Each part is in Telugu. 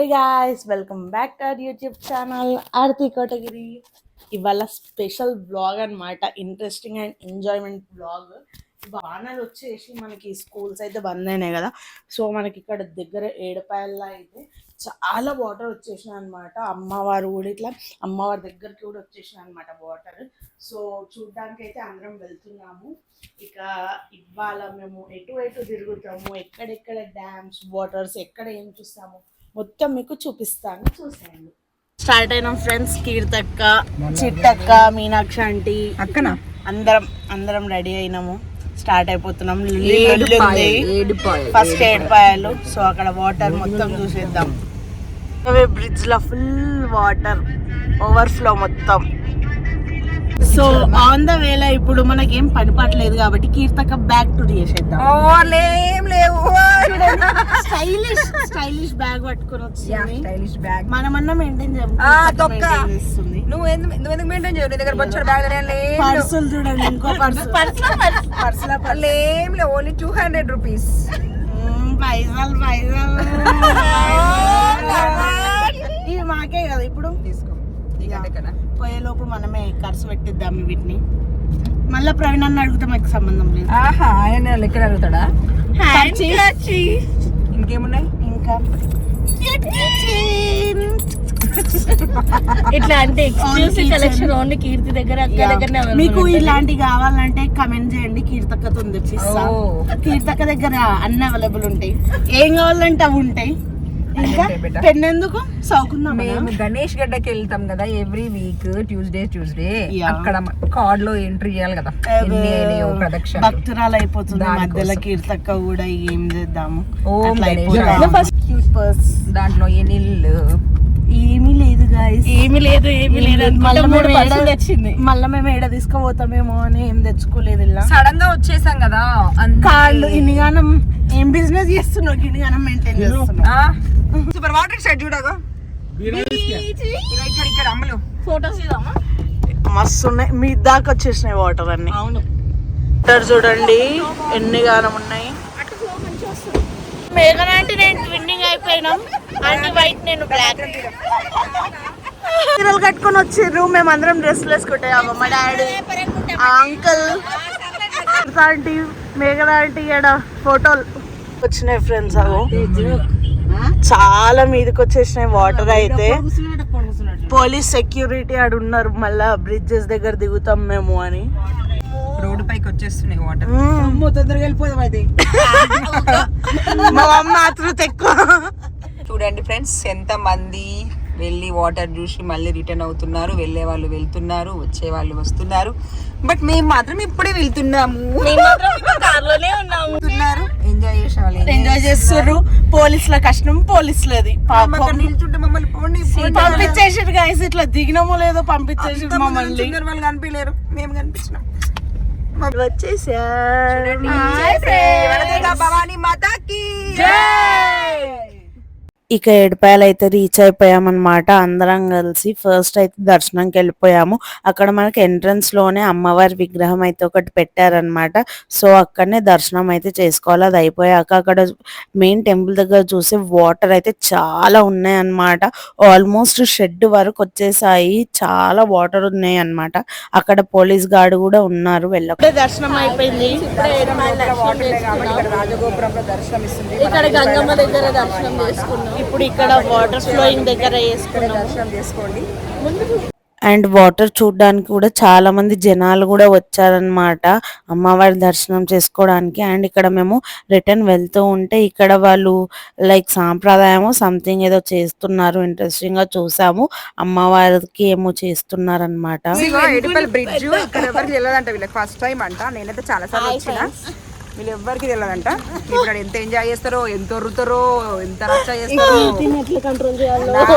Hey guys welcome back to our YouTube channel Aarti Kotagiri ఇవాళ స్పెషల్ బ్లాగ్ అన్నమాట ఇంట్రెస్టింగ్ అండ్ ఎంజాయ్మెంట్ బ్లాగ్ వానలు వచ్చేసి మనకి స్కూల్స్ అయితే బంద్ అయినాయి కదా. సో మనకి ఇక్కడ దగ్గర ఏడుపాయల్లో అయితే చాలా వాటర్ వచ్చేసినాయి అనమాట అమ్మవారు కూడా ఇట్లా అమ్మవారి దగ్గరికి కూడా వచ్చేసినాయి అనమాట వాటర్ సో చూడ్డానికి అయితే అందరం వెళ్తున్నాము. ఇక ఇవాళ మేము ఎటు ఎటు తిరుగుతాము ఎక్కడెక్కడ డ్యామ్స్ వాటర్స్ ఎక్కడ ఏం చూస్తాము మొత్తం మీకు చూపిస్తాను. చూసేయండి. స్టార్ట్ అయినాం ఫ్రెండ్స్ కీర్తక్క చిట్టక్క మీనాక్షి ఆంటీ. అక్కనా? అందరం అందరం రెడీ అయినాము. స్టార్ట్ అయిపోతున్నాం. ఫస్ట్ ఏడుపాయలు సో అక్కడ వాటర్ మొత్తం చూసేద్దాం. బ్రిడ్జ్లో ఫుల్ వాటర్ ఓవర్ఫ్లో మొత్తం. సో ఆన్ ద వేళ ఇప్పుడు మనకి ఏం పని పట్టలేదు కాబట్టి కీర్తక బ్యాగ్ టు చేసేద్దాం స్టైలిష్ స్టైలిష్ బ్యాగ్ పట్టుకొని వచ్చింది. స్టైలిష్ బ్యాగ్ మనమన్నా మెయింటైన్. చేస్తుంది. నువ్వు ఎందుకు నువ్వు ఎందుకు మెయింటైన్ చేయవు? నీ దగ్గర బొచ్చడు బ్యాగ్ పర్సులు చూడండి ఇంకో పర్సు పర్సుల పర్సు లేం లేవు. ఓన్లీ టూ హండ్రెడ్ రూపీస్ పైసలు పైసలు ఇవి మాకే కదా ఇప్పుడు? తీసుకో. పోయేలోపు మనమే ఖర్చు పెట్టిద్దాం వీటిని. మళ్ళీ ప్రవీణ్ అన్న అడిగితే మాకు సంబంధం లేదు. ఆహా ఆయన లెక్కలు అడుగుతాడా. ఇంకేమున్నాయి? ఇంకా. ఇట్లా అంటే ఎక్స్క్లూసివ్. కలెక్షన్ ఓన్లీ కీర్తి దగ్గర అక్క దగ్గరనే మీకు ఇలాంటి కావాలంటే కమెంట్ చేయండి కీర్తక్కతో తెప్పిస్తా ఓ. కీర్తక్క దగ్గర అన్ని అవైలబుల్ ఉంటాయి. ఏం కావాలంటే అవి ఉంటాయి. ఇంకా ఉంటాయి బిడ్డ. పెన్ ఎందుకు సౌకుందాం మేము గణేష్ గడ్డకి వెళ్తాం కదా ఎవ్రీ వీక్ ట్యూస్డే ట్యూస్డే. అక్కడ కార్డ్లో ఎంట్రీ చేయాలి కదా ప్రదక్షిణ భక్తురాలు అయిపోతుంది. మధ్యలో కీర్తక్క కూడా ఏం చేద్దాము ఓం. ఫస్ట్. దాంట్లో ఎనిల్ ఏమీ లేదు గాయస్ ఏమి లేదు ఏమి లేదు. మళ్ళీ మళ్ళీ మూడు మేము ఏడ- వచ్చింది మళ్ళీ మేము ఏడ తీసుకుపోతామేమో అని ఏం తెచ్చుకోలేదు ఇలా. సడన్గా వచ్చేసాం కదా కాళ్ళు ఇన్నిగానం ఏం బిజినెస్ చేస్తున్నావు? ఇన్నిగానం మెయింటైన్ చేస్తున్నావు? సూపర్ వాటర్ సెట్ చూడగా ఇక్కడ ఇక్కడ అమ్మలు. ఫోటోస్ ఇద్దామా? మస్తు ఉన్నాయి. మీ దాకా వచ్చేసినాయి వాటర్ అన్ని. అవును. వాటర్ చూడండి ఎన్ని గానం ఉన్నాయి. మేఘన అంటే నేను ట్విన్నింగ్ అయిపోయినాం. అంటే వైట్ నేను బ్లాక్ చీరలు కట్టుకొని వచ్చిర్రు మేము అందరం డ్రెస్సులు వేసుకుంటాయి. అవ్వ మా డాడీ ఆ అంకుల్ ఆంటీ మేఘన ఆంటీ ఈడ ఫోటోలు. వచ్చినాయి ఫ్రెండ్స్ అగో చాలా మీదకి వచ్చేసినాయి వాటర్ అయితే. పోలీస్ సెక్యూరిటీ ఆడు ఉన్నారు. మళ్ళా బ్రిడ్జెస్ దగ్గర దిగుతాం మేము అని. రోడ్డు పైకి వచ్చేస్తున్నాయి వాటర్ తొందరగా వెళ్ళిపోదాం అయితే మా అమ్మ ఆతృత ఎక్కువ. చూడండి ఫ్రెండ్స్ ఎంత మంది వెళ్ళి వాటర్ చూసి మళ్ళీ రిటర్న్ అవుతున్నారు వెళ్ళే వాళ్ళు వెళ్తున్నారు వచ్చే వాళ్ళు వస్తున్నారు. బట్ మేము మాత్రం ఇప్పుడే వెళ్తున్నాము. ఎంజాయ్ చేసే వాళ్ళు ఎంజాయ్ చేస్తుర్రు. పోలీసుల కష్టం పోలీసులది అక్కడ నిల్చుంటే మమ్మల్ని పోండి. పంపించేసారు గాయస్ ఇట్లా దిగినమో లేదో పంపించేసారు మమ్మల్ని. వాళ్ళు కనిపించలేరు. మేము కనిపించినాం. వచ్చేసా భవానీ మాతాకి. ఇక ఏడుపాయలు అయితే రీచ్ అయిపోయామన్నమాట. అందరం కలిసి ఫస్ట్ అయితే దర్శనంకి వెళ్ళిపోయాము. అక్కడ మనకి ఎంట్రన్స్లోనే అమ్మవారి విగ్రహం అయితే ఒకటి పెట్టారనమాట సో అక్కడనే దర్శనం అయితే చేసుకోవాలి. అది అయిపోయాక అక్కడ మెయిన్ టెంపుల్ దగ్గర చూసి వాటర్ అయితే చాలా ఉన్నాయి అన్నమాట ఆల్మోస్ట్ షెడ్ వరకు వచ్చేసాయి. చాలా వాటర్ ఉన్నాయి అన్నమాట అక్కడ పోలీస్ గార్డ్ కూడా ఉన్నారు వెళ్ళక దర్శనం అయిపోయింది. ఇక్కడ రాజగోపురంలో దర్శనం ఇస్తుంది ఇక్కడ గంగమ్మ దగ్గర దర్శనం చేసుకున్నాం. ఇప్పుడు ఇక్కడ వాటర్ ఫ్లోయింగ్ దగ్గర దర్శనం చేసుకోండి. అండ్ వాటర్ చూడడానికి కూడా చాలా మంది జనాలు కూడా వచ్చారనమాట అమ్మవారి దర్శనం చేసుకోవడానికి. అండ్ ఇక్కడ మేము రిటర్న్ వెళ్తూ ఉంటే ఇక్కడ వాళ్ళు లైక్ సాంప్రదాయము సంథింగ్ ఏదో చేస్తున్నారు ఇంట్రెస్టింగ్గా చూసాము. అమ్మవారికి ఏమో చేస్తున్నారు అనమాట బ్రిడ్జ్ ఇక్కడ ఎవరికి తెలియదంట వీళ్ళకి ఫస్ట్ టైం అంట. నేనైతే చాలా సార్లు వచ్చిన. వీళ్ళు ఎవరికి తెలియదంట ఇక్కడ ఎంత ఎంజాయ్ చేస్తారో ఎంత వరుతారో ఎంత రచ్చ చేస్తారో.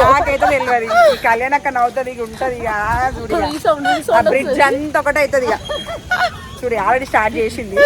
నాకైతే తెలియదు ఈ కళ్యాణ్ అక్కడ నవ్వుతుంది ఇక ఉంటది ఇక బ్రిడ్జ్ అంతా ఒకటే అవుతుంది ఇక. చూడు ఆల్రెడీ స్టార్ట్ చేసింది.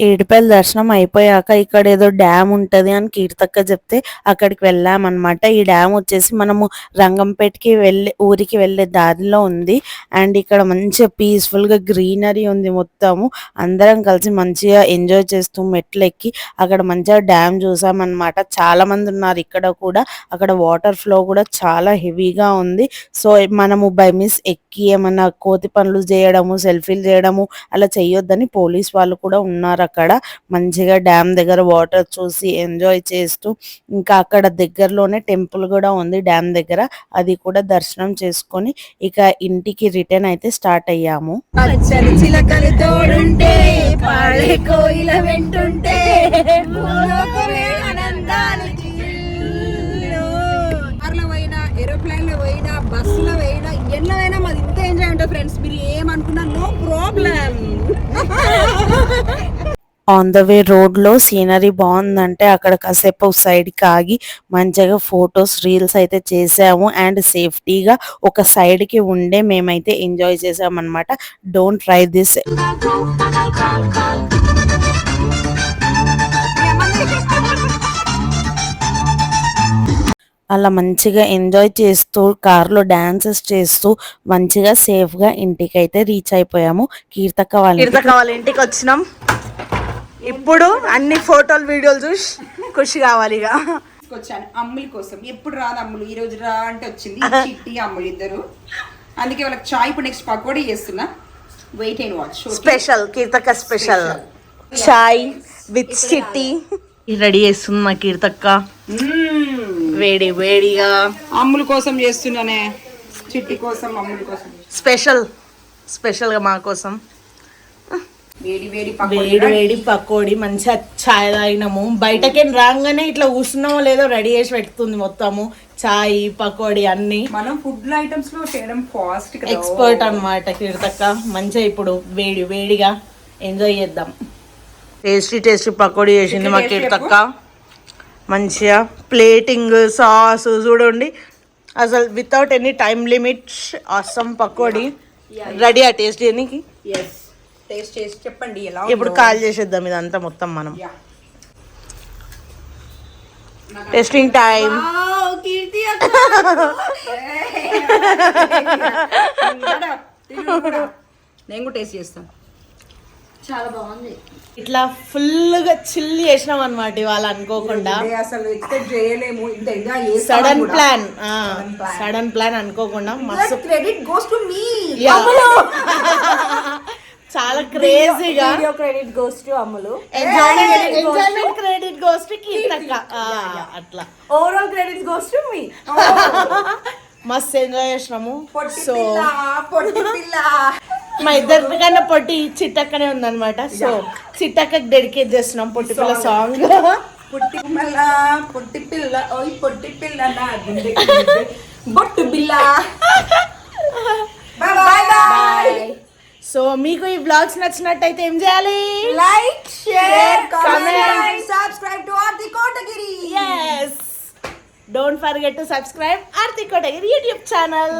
ఏడుపల్లి దర్శనం అయిపోయాక ఇక్కడ ఏదో డ్యామ్ ఉంటది అని కీర్తక్క చెప్తే అక్కడికి వెళ్ళామన్నమాట ఈ డ్యామ్ వచ్చేసి మనము రంగంపేటకి వెళ్ళే ఊరికి వెళ్ళే దారిలో ఉంది. అండ్ ఇక్కడ మంచిగా పీస్ఫుల్గా గ్రీనరీ ఉంది మొత్తము. అందరం కలిసి మంచిగా ఎంజాయ్ చేస్తూ మెట్లు ఎక్కి అక్కడ మంచిగా డ్యామ్ చూసామన్నమాట చాలా మంది ఉన్నారు ఇక్కడ కూడా. అక్కడ వాటర్ ఫ్లో కూడా చాలా హెవీగా ఉంది. సో మనము బై మిస్ ఎక్కి ఏమన్నా కోతి పనులు చేయడము సెల్ఫీలు చేయడము అలా చేయొద్దని పోలీస్ వాళ్ళు కూడా ఉన్నారు అక్కడ మంచిగా డ్యామ్ దగ్గర వాటర్ చూసి ఎంజాయ్ చేస్తూ ఇంకా అక్కడ దగ్గరలోనే టెంపుల్ కూడా ఉంది డ్యామ్ దగ్గర. అది కూడా దర్శనం చేసుకొని ఇక ఇంటికి రిటర్న్ అయితే స్టార్ట్ అయ్యాము. పచ్చని చిలకలు పోయినా ఏరోప్లేన్ పోయినా బస్సులో పోయినా మాది ఇంత ఎంజాయ్ ఉంటుంది ఫ్రెండ్స్ మీరు ఏమనుకున్నా no problem. On the way రోడ్లో సీనరీ బాగుందంటే అక్కడ కాసేపు సైడ్కి ఆగి మంచిగా ఫొటోస్ రీల్స్ అయితే చేసాము. అండ్ సేఫ్టీగా ఒక సైడ్కి ఉండే మేమైతే ఎంజాయ్ చేసాం డోంట్ ట్రై దిస్ అలా మంచిగా ఎంజాయ్ చేస్తూ కార్లో డాన్సెస్ చేస్తూ మంచిగా సేఫ్గా ఇంటికి అయితే రీచ్ అయిపోయాము. కీర్తక వాళ్ళ కీర్తక వాళ్ళ ఇంటికి వచ్చినాం. ఇప్పుడు అన్ని ఫోటోలు వీడియోలు చూసి ఖుషి కావాలి ఇక. వచ్చాను అమ్ముల కోసం. ఎప్పుడు రాదు అమ్ములు ఈ రోజు రా అంటే వచ్చింది చిట్టి అమ్ములు ఇద్దరు. అందుకే వాళ్ళకి చాయ్ ఇప్పుడు నెక్స్ట్ పకోడీ చేస్తున్నా. Wait and watch special కీర్తక్క special chai with Chitti. Ready చేస్తుంది మా కీర్తక్క. వేడి వేడిగా. అమ్ముల కోసం చేస్తున్నానే. చిట్టి కోసం అమ్ముల కోసం. స్పెషల్ స్పెషల్గా మా కోసం. వేడి వేడి వేడి వేడి పకోడి మంచిగా చాయ్ తాగినాము. బయటకి రాగానే ఇట్లా కూర్చున్నామో లేదో రెడీ చేసి పెడుతుంది మొత్తము. చాయ్ పకోడి అన్ని. మనం ఫుడ్ ఐటమ్స్లో చేయడం ఫాస్ట్ ఎక్స్పర్ట్ అన్నమాట కీర్తక్క. మంచిగా ఇప్పుడు వేడి వేడిగా ఎంజాయ్ చేద్దాం. టేస్టీ టేస్టీ పకోడీ చేసింది మా కీర్తక్క. మంచిగా ప్లేటింగ్ సాస్ చూడండి. అసలు without any time limit Assam pakodi. Ready ఆ టేస్ట్ చేయడానికి ఎస్ టేస్ట్ చేసి చెప్పండి ఎలా ఇప్పుడు కాల్ చేసేద్దాం ఇదంతా మొత్తం మనం. టెస్టింగ్ టైం కీర్తి నేను కూడా టేస్ట్ చేస్తాను ఇట్లా ఫుల్గా చిల్ చేసినాం అనమాట ఇవాళ అనుకోకుండా. అసలు ఎక్స్పెక్ట్ చేయలేము. ఇంత సడన్ ప్లాన్ సడన్ ప్లాన్ అనుకోకుండా మస్తు క్రెడిట్ గోస్ టు మీ. చాలా క్రేజీగా video credit goes to Ammulu. Enjoyment credit goes to కీర్తక్క అట్లా. Overall credit goes to me మస్తు ఎంజాయ్ చేసినాము. పొట్టి సో పిల్ల పిల్ల. మా ఇద్దరి కన్నా పొట్టి చిట్టక్కనే ఉందన్నమాట. సో చిట్టక్కకి డెడికేట్ చేస్తున్నాం పొట్టి పిల్ల సాంగ్ పొట్టి పిల్ల పొట్టి పిల్ల ఓయ్ పొట్టి పిల్ల. బొట్టు బిల్ల బాయ్ బాయ్ సో మీకు ఈ వ్లాగ్స్ నచ్చినట్టయితే ఏం చేయాలి? Like share comment. Comment subscribe to Aarti Kotagiri yes don't forget to subscribe Aarti Kotagiri YouTube channel